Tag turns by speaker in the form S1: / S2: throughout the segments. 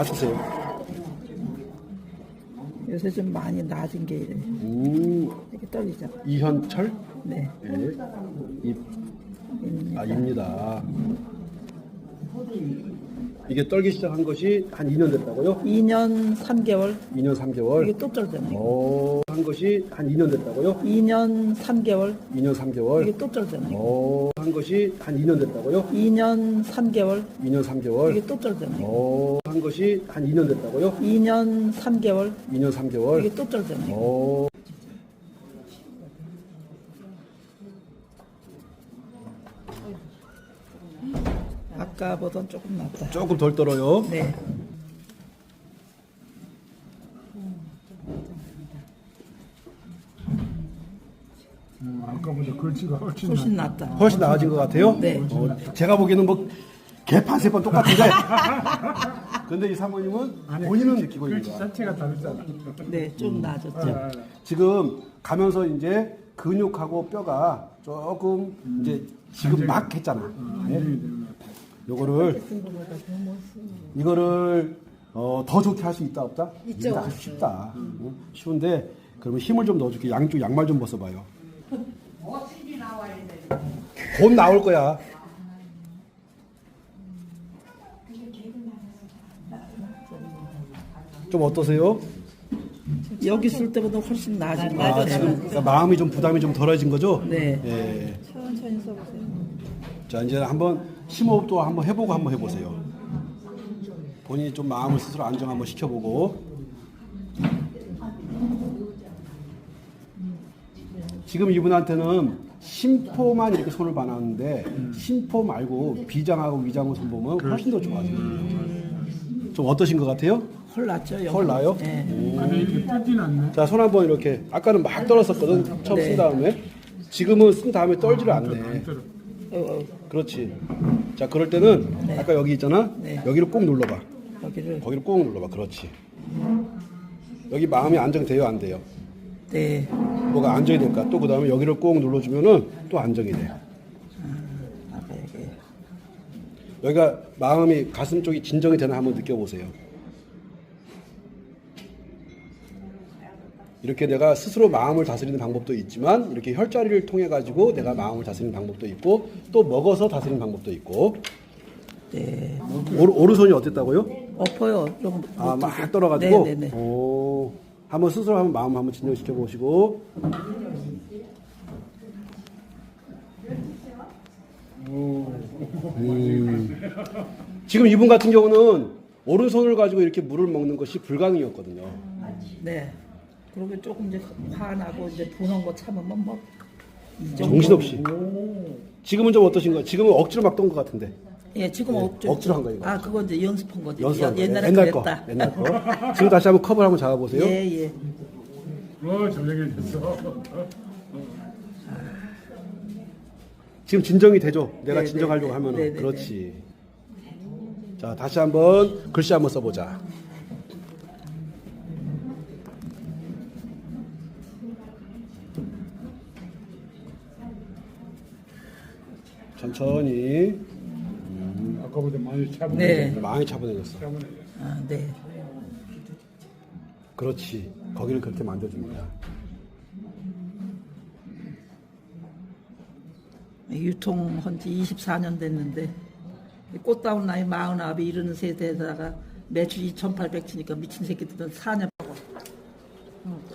S1: 다 쓰세요.
S2: 요새 좀 많이 낮은 게 이래.
S1: 음,
S2: 이렇게 떨리죠.
S1: 이현철?
S2: 네.
S1: 예. 입, 아, 입니다. 이게 떨기 시작한 것이 한 2년 됐다고요?
S2: 2년 3개월.
S1: 2년 3개월.
S2: 이게 또 떨잖아요.
S1: 어, 한 것이 한 2년 됐다고요?
S2: 2년 3개월.
S1: 2년 3개월.
S2: 이게 또 떨잖아요.
S1: 어, 한 것이 한 2년 됐다고요?
S2: 2년 3개월.
S1: 2년 3개월.
S2: 이게 또 떨잖아요.
S1: 어, 한 것이 한 2년 됐다고요?
S2: 2년 3개월.
S1: 2년 3개월.
S2: 이게 또 떨잖아요.
S1: 어,
S2: 아까보단 조금 낫다.
S1: 조금 덜 떨어요.
S2: 네.
S3: 음, 아까보다 글씨가 훨씬
S2: 훨씬 낫다.
S1: 훨씬 나아진 것 같아요.
S2: 네.
S1: 어, 제가 보기에는 뭐 개판 세판 똑같은데. 근데 이 사모님은
S3: 아니,
S1: 본인은
S3: 글씨-
S1: 느끼고 있는
S3: 글씨
S1: 거야.
S3: 자체가 다르잖아.
S2: 네, 좀 나아졌죠.
S1: 지금 가면서 이제 근육하고 뼈가 조금 이제 지금 막 했잖아. 네.
S3: 안정이 되는 것 같아.
S1: 요거를 이거를 어, 더 좋게 할 수 있다 없다? 있죠. 아주 쉽다. 응? 쉬운데 그러면 힘을 좀 넣어줄게. 양쪽 양말 좀 벗어봐요. 곧 나올 거야. 좀 어떠세요?
S2: 여기 있을 때보다 훨씬 나아진 것
S1: 아,
S2: 같아요.
S1: 지금 그러니까 마음이 좀 부담이 좀 덜어진 거죠?
S2: 네.
S1: 예.
S2: 천천히 써보세요.
S1: 자 이제 한번 심호흡도 한번 해보고 한번 해보세요. 본인이 좀 마음을 스스로 안정 한번 시켜보고. 지금 이분한테는 심포만 이렇게 손을 봐놨는데 심포 말고 비장하고 위장을 손 보면 훨씬 더 좋아져요. 좀 어떠신 것 같아요?
S2: 헐 낫죠?
S1: 헐 나요?
S2: 네.
S1: 자 손 한번 이렇게 아까는 막 떨었었거든 처음
S2: 네.
S1: 쓴 다음에 지금은 쓴 다음에 떨지를
S3: 안
S1: 않네. 그렇지. 자, 그럴 때는 아까 여기 있잖아.
S2: 네.
S1: 여기를 꼭 눌러봐.
S2: 여기를.
S1: 거기를 꼭 눌러봐. 그렇지. 여기 마음이 안정돼요, 안 돼요?
S2: 네.
S1: 뭐가 안정이 될까? 또 그 다음에 여기를 꼭 눌러주면은 또 안정이 돼.
S2: 아까 여기.
S1: 여기가 마음이 가슴 쪽이 진정이 되나 한번 느껴보세요. 이렇게 내가 스스로 마음을 다스리는 방법도 있지만 이렇게 혈자리를 통해 가지고 내가 마음을 다스리는 방법도 있고 또 먹어서 다스리는 방법도 있고
S2: 네.
S1: 오른, 오른손이 어땠다고요?
S2: 엎어요. 좀.
S1: 아, 막 떨어가지고.
S2: 네네네.
S1: 오, 한번 스스로 한번 마음 한번 진정시켜 보시고. 음. 지금 이분 같은 경우는 오른손을 가지고 이렇게 물을 먹는 것이 불가능이었거든요.
S2: 네. 그리고 조금 이제 화나고 이제 분한 거 참으면 뭐. 이 정도.
S1: 정신없이. 지금은 좀 어떠신가요? 지금은 억지로 막떤것 같은데.
S2: 예, 지금
S1: 네,
S2: 억지로.
S1: 억지로 한 거예요, 이거.
S2: 아, 그건 이제 연습한 거지.
S1: 연습한 거.
S2: 옛날에
S1: 옛날
S2: 그랬다.
S1: 거. 옛날 거. 지금 다시 한번 컵을 한번 잡아보세요.
S2: 예, 예.
S3: 어, 저녁해졌어.
S1: 지금 진정이 되죠? 내가
S2: 네,
S1: 진정하려고
S2: 네,
S1: 하면은.
S2: 네, 네,
S1: 그렇지. 자, 다시 한번 글씨 한번 써보자. 천천히.
S3: 아까보다 많이 차분해.
S2: 네.
S1: 많이 차분해졌어.
S3: 차분해.
S2: 아, 네.
S1: 그렇지. 거기를 그렇게 만들어줍니다.
S2: 유통한 지 24년 됐는데 꽃다운 나이 49이 이르는 세대에다가 매출 2,800 치니까 미친 새끼들은 4년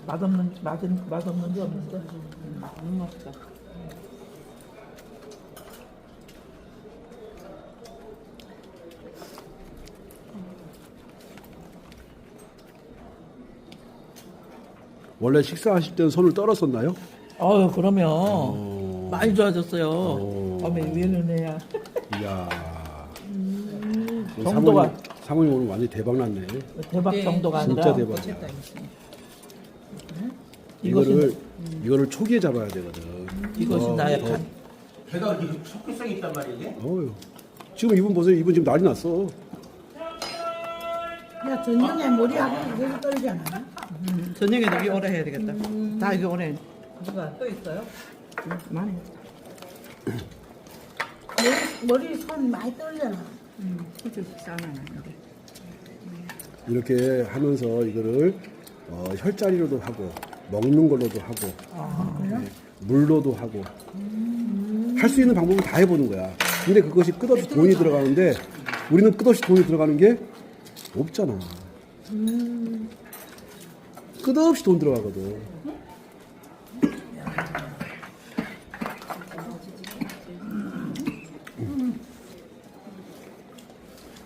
S2: 맛없는 맛은 맛없는 게 없는데 안 먹자.
S1: 원래 식사하실 때는 손을 떨었었나요?
S2: 어유 그러면 많이 좋아졌어요. 어메 왜는애야.
S1: 이야.
S2: 정도가-
S1: 사모님, 사모님 오늘 완전 대박 났네.
S2: 대박 정도가 아니라
S1: 진짜 대박이야. 이거를 이거를 초기에 잡아야 되거든.
S2: 이것이
S1: 어,
S2: 나약한
S4: 배가 이렇게 속기성이 있단 말이지?
S1: 어휴. 지금 이분 보세요. 이분 지금 난리 났어.
S5: 야, 전년에 머리하고 계속 떨지 않아?
S2: 음, 저녁에도 여기 오래 해야 되겠다. 다 여기 오래.
S5: 누가? 또 있어요?
S2: 많이.
S5: 머리, 머리 손 많이 떨잖아.
S2: 음, 솔직히 싸는 아닌데.
S1: 이렇게 하면서 이거를 어, 혈자리로도 하고 먹는 걸로도 하고 네, 물로도 하고 할 수 있는 방법을 다 해보는 거야. 근데 그것이 끝없이 돈이 들어가는데 우리는 끝없이 돈이 들어가는 게 없잖아. 끝없이 돈 들어가거든.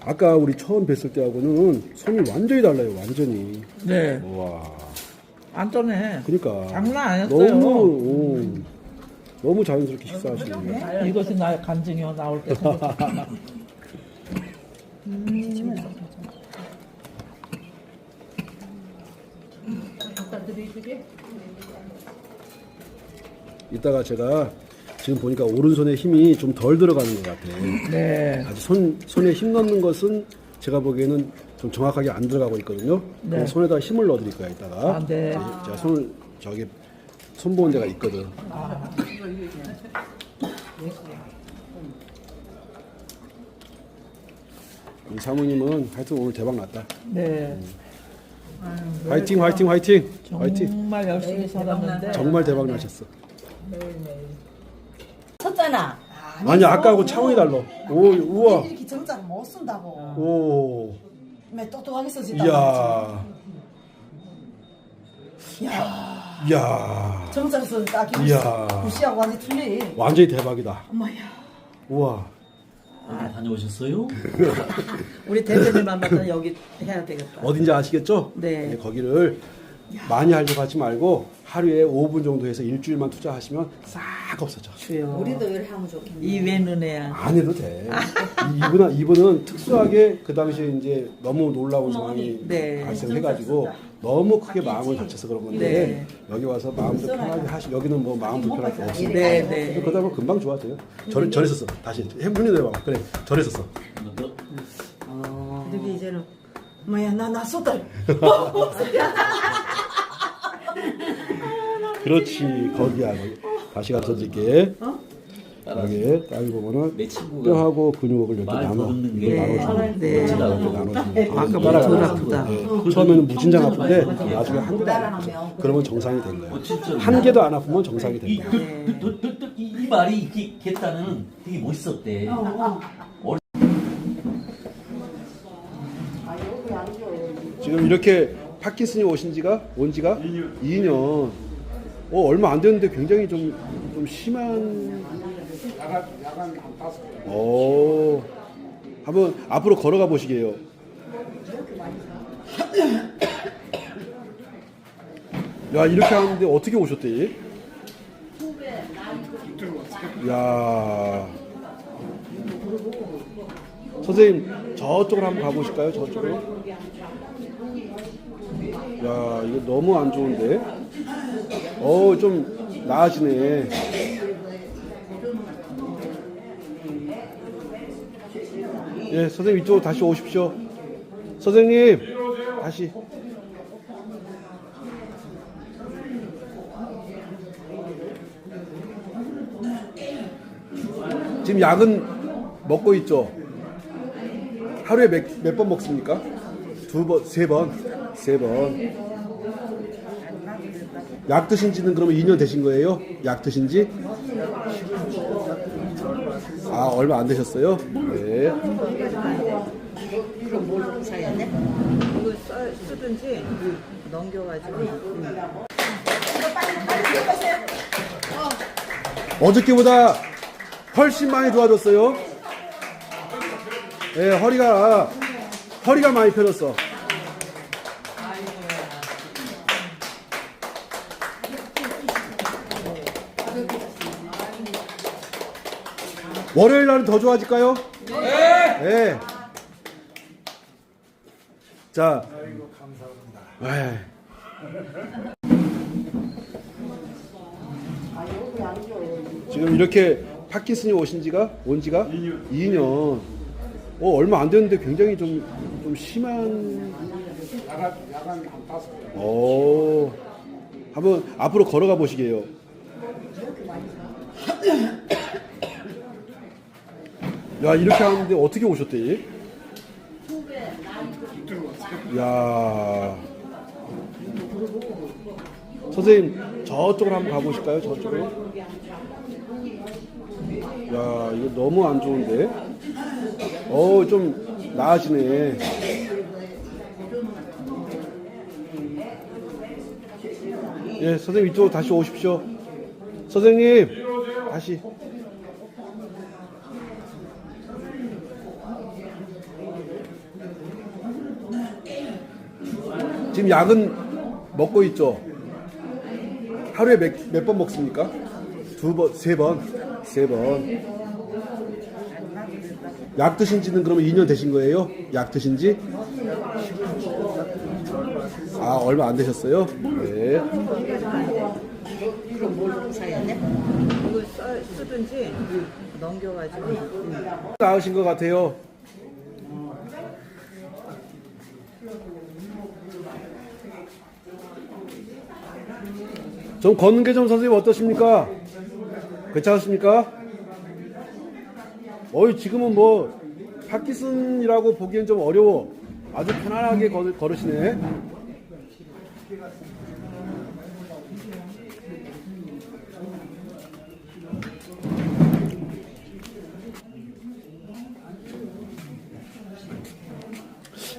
S1: 아까 우리 처음 뵀을 때하고는 손이 완전히 달라요, 완전히.
S2: 네.
S1: 와,
S2: 안 떠네.
S1: 그러니까
S2: 장난 아니었어요.
S1: 너무 오, 너무 자연스럽게 식사하시는
S2: 이것이 나의 간증이요 나올 때.
S1: 이따가 제가 지금 보니까 오른손에 힘이 좀 덜 들어가는 것 같아요.
S2: 네.
S1: 아직 손, 손에 힘 넣는 것은 제가 보기에는 좀 정확하게 안 들어가고 있거든요.
S2: 네.
S1: 손에다 힘을 넣어 드릴 거야, 이따가.
S2: 아, 네.
S1: 제가, 제가 손을 저기 손 보는 데가 있거든. 우리 사모님은 하여튼 오늘 대박 났다.
S2: 네.
S1: 화이팅, 화이팅, 화이팅! 화이팅!
S2: 정말 열심히 살았는데.
S1: 정말 대박 나셨어.
S5: 섰잖아.
S1: 아니, 아까하고 차원이 달라. 오, 우와.
S5: 정자를 못 쓴다고.
S1: 오,
S5: 매 똑똑하게 써진다.
S1: 이야,
S5: 야.
S1: 이야.
S5: 정자를 딱
S1: 이야.
S5: 구시하고 완전 틀리.
S1: 완전히 대박이다.
S5: 엄마야.
S1: 우와.
S6: 아, 다녀오셨어요?
S2: 우리 대표님만 만나 여기 해야 되겠다.
S1: 어딘지 아시겠죠?
S2: 네.
S1: 거기를 많이 하려고 하지 말고 하루에 5분 정도 해서 일주일만 투자하시면 싹 없어져.
S2: 주요.
S5: 우리도 이렇게 하면 좋겠네.
S2: 이외 은혜야.
S1: 안 해도 돼. 이분은, 이분은 특수하게 그 당시에 이제 너무 놀라운 상황이
S2: 네.
S1: 발생해가지고 너무 크게 마음을 다쳐서 그런 건데
S2: 네.
S1: 여기 와서 마음도 편하게 하시 여기는 뭐 마음 불편할 거 없으니까
S2: 네, 네.
S1: 그러다 보면 금방 좋아져요. 절, 절했었어. 다시 햄플린 해봐. 그래. 절했었어.
S5: 이렇게 이제는 엄마야 나나 쏟아.
S1: 그렇지. 거기야. 거기. 다시 가르쳐 줄게. 여기 딸 보면은
S6: 내 친구가
S1: 뼈하고 근육을 이렇게
S6: 말
S1: 나눠 이렇게
S6: 게
S1: 나눠주는
S2: 네.
S1: 이렇게 나눠주는
S2: 아까
S1: 따라가는
S2: 덜. 아프다.
S1: 네. 처음에는 무진장 아픈데 나중에 한 개도 안 아프죠. 그러면 정상이 된 거야.
S6: 진짜.
S1: 한 개도 안 아프면 정상이 된
S6: 이,
S1: 거야.
S6: 그, 그, 그, 이, 이 말이 이렇게 겠다는 되게 멋있었대.
S1: 지금 이렇게 파킨슨이 오신 지가 온 지가 2년. 어 얼마 안 됐는데 굉장히 좀, 좀 심한.
S3: 야간 야간 한 다섯 개.
S1: 오. 한번 앞으로 걸어가 보시게요. 야 이렇게 하는데 어떻게 오셨대? 야. 선생님 저쪽으로 한번 가보실까요? 저쪽으로. 야 이거 너무 안 좋은데. 어좀 나아지네. 예, 선생님 이쪽으로 다시 오십시오. 선생님, 다시. 지금 약은 먹고 있죠? 하루에 몇 번 먹습니까? 두 번, 세 번? 세 번. 약 드신 지는 그러면 2년 되신 거예요? 약 드신 지? 아, 얼마 안 되셨어요? 네.
S2: 이거 쓰든지 넘겨가지고.
S1: 어저께보다 훨씬 많이 좋아졌어요. 예, 허리가, 허리가 많이 펴졌어. 월요일 날은 더 좋아질까요? 네. 자. 감사합니다. 지금 이렇게 파킨슨이 오신 지가 온 지가 2년. 어 얼마 안 됐는데 굉장히 좀 좀 심한.
S3: 야간 야간 한
S1: 한번 앞으로 걸어가 보시게요. 야 이렇게 하는데 어떻게 오셨대? 야 선생님 저쪽으로 한번 가보실까요? 저쪽으로. 야 이거 너무 안 좋은데. 어좀 나아지네. 예 선생님 이쪽으로 다시 오십시오. 선생님 다시. 지금 약은 먹고 있죠? 하루에 몇번 먹습니까? 두 번, 세 번? 세 번. 약 드신 지는 그러면 2년 되신 거예요? 약 드신 지? 아, 얼마 안 되셨어요? 네.
S2: 이거 써, 쓰든지 넘겨가지고
S1: 나으신 것 같아요. 좀 걷는 게 좀 선생님 어떠십니까? 괜찮으십니까? 어이 지금은 뭐 파키슨이라고 보기엔 좀 어려워. 아주 편안하게 걸, 걸으시네.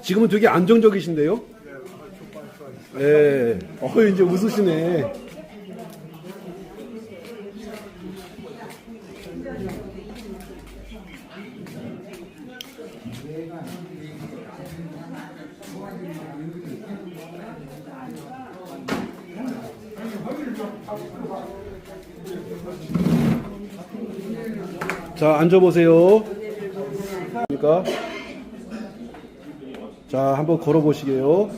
S1: 지금은 되게 안정적이신데요? 예. 어, 이제 웃으시네. 자, 앉아보세요. 그러니까. 자, 한번 걸어 보시게요.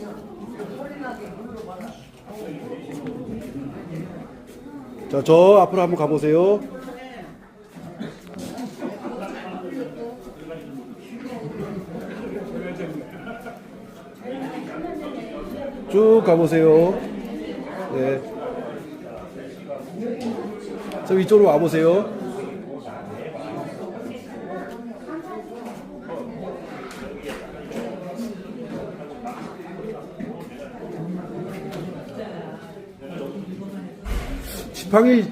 S1: 자, 저 앞으로 한번 가보세요. 쭉 가보세요. 네. 저 이쪽으로 와보세요. 지팡이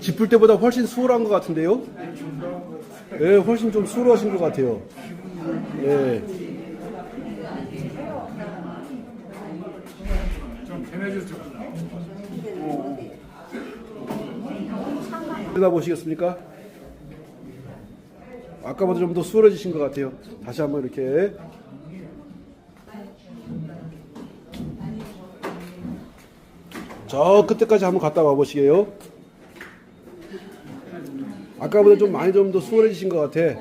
S1: 짚을 때보다 훨씬 수월한 것 같은데요? 네, 훨씬 좀 수월하신 것 같아요. 네. 들여다보시겠습니까? 아까보다 좀 더 수월해지신 것 같아요. 다시 한번 이렇게. 저 끝에까지 한번 갔다 와 보시게요. 아까보다 좀 많이 좀 더 수월해지신 것 같아.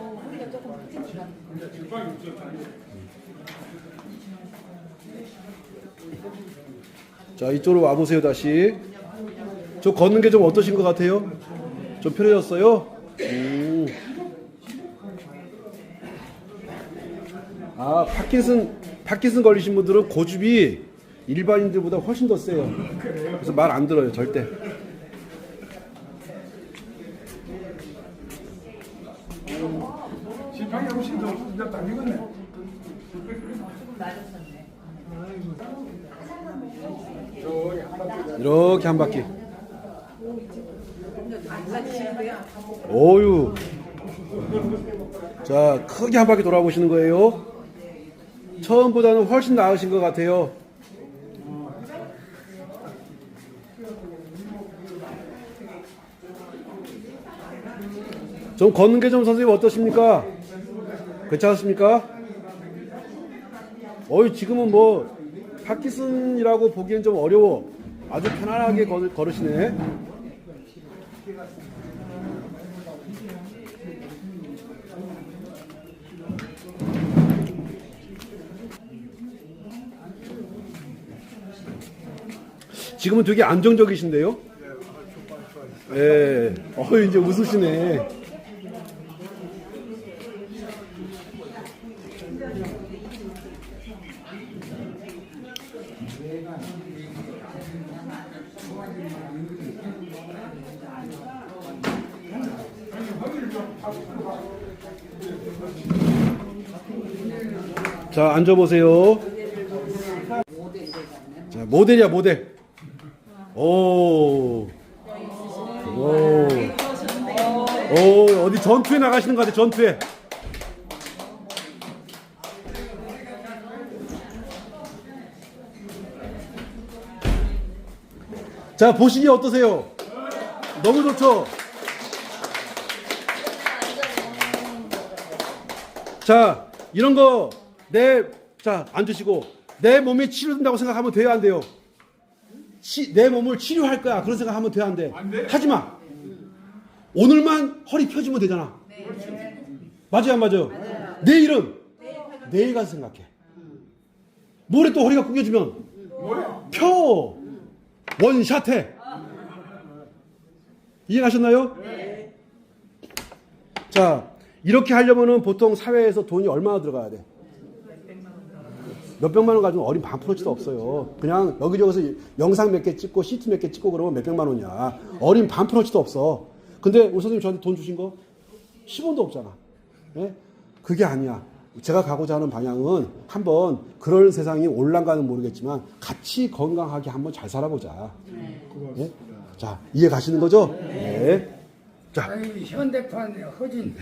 S1: 자 이쪽으로 와 보세요 다시. 저 걷는 게 좀 어떠신 것 같아요? 좀 편해졌어요? 음. 아 파킨슨 파킨슨 걸리신 분들은 고집이 일반인들보다 훨씬 더 세요. 그래서 말 안 들어요 절대.
S3: 지팡이 훨씬 더딱 익었네.
S1: 이렇게 한 바퀴. 오유. 자, 크게 한 바퀴 돌아보시는 거예요. 처음보다는 훨씬 나으신 것 같아요. 좀 걷는 게 좀 선생님 어떠십니까? 괜찮으십니까? 어이 지금은 뭐 파키슨이라고 보기엔 좀 어려워. 아주 편안하게 걸, 걸으시네. 지금은 되게 안정적이신데요? 예. 어, 이제 웃으시네. 자, 앉아보세요. 자, 모델이야, 모델. 오. 오. 오, 어디 전투에 나가시는 것 같아, 전투에. 자, 보시기 어떠세요? 너무 좋죠? 자, 이런 거, 내, 자, 앉으시고, 내 몸이 치료된다고 생각하면 돼요, 안 돼요? 치, 내 몸을 치료할 거야. 그런 생각하면 돼, 안 돼?
S3: 안 돼.
S1: 하지 마. 오늘만 허리 펴주면 되잖아. 맞아요, 안 맞아요? 내일은 내일 가서 생각해. 모레 또 허리가 구겨지면 펴. 원샷 해. 이해가셨나요? 자, 이렇게 하려면은 보통 사회에서 돈이 얼마나 들어가야 돼? 몇백만 원 가지고 어린 반프로치도 없어요. 그냥 여기저기서 영상 몇 개 찍고 시트 몇 개 찍고 그러면 몇백만 원이야. 어린 반프로치도 없어. 근데 우리 선생님 저한테 돈 주신 거 10원도 없잖아. 예? 그게 아니야. 제가 가고자 하는 방향은 한번 그런 세상이 올란가는 모르겠지만 같이 건강하게 한번 잘 살아보자. 예? 자, 이해 가시는 거죠? 네. 자,
S3: 아이 현대판 허진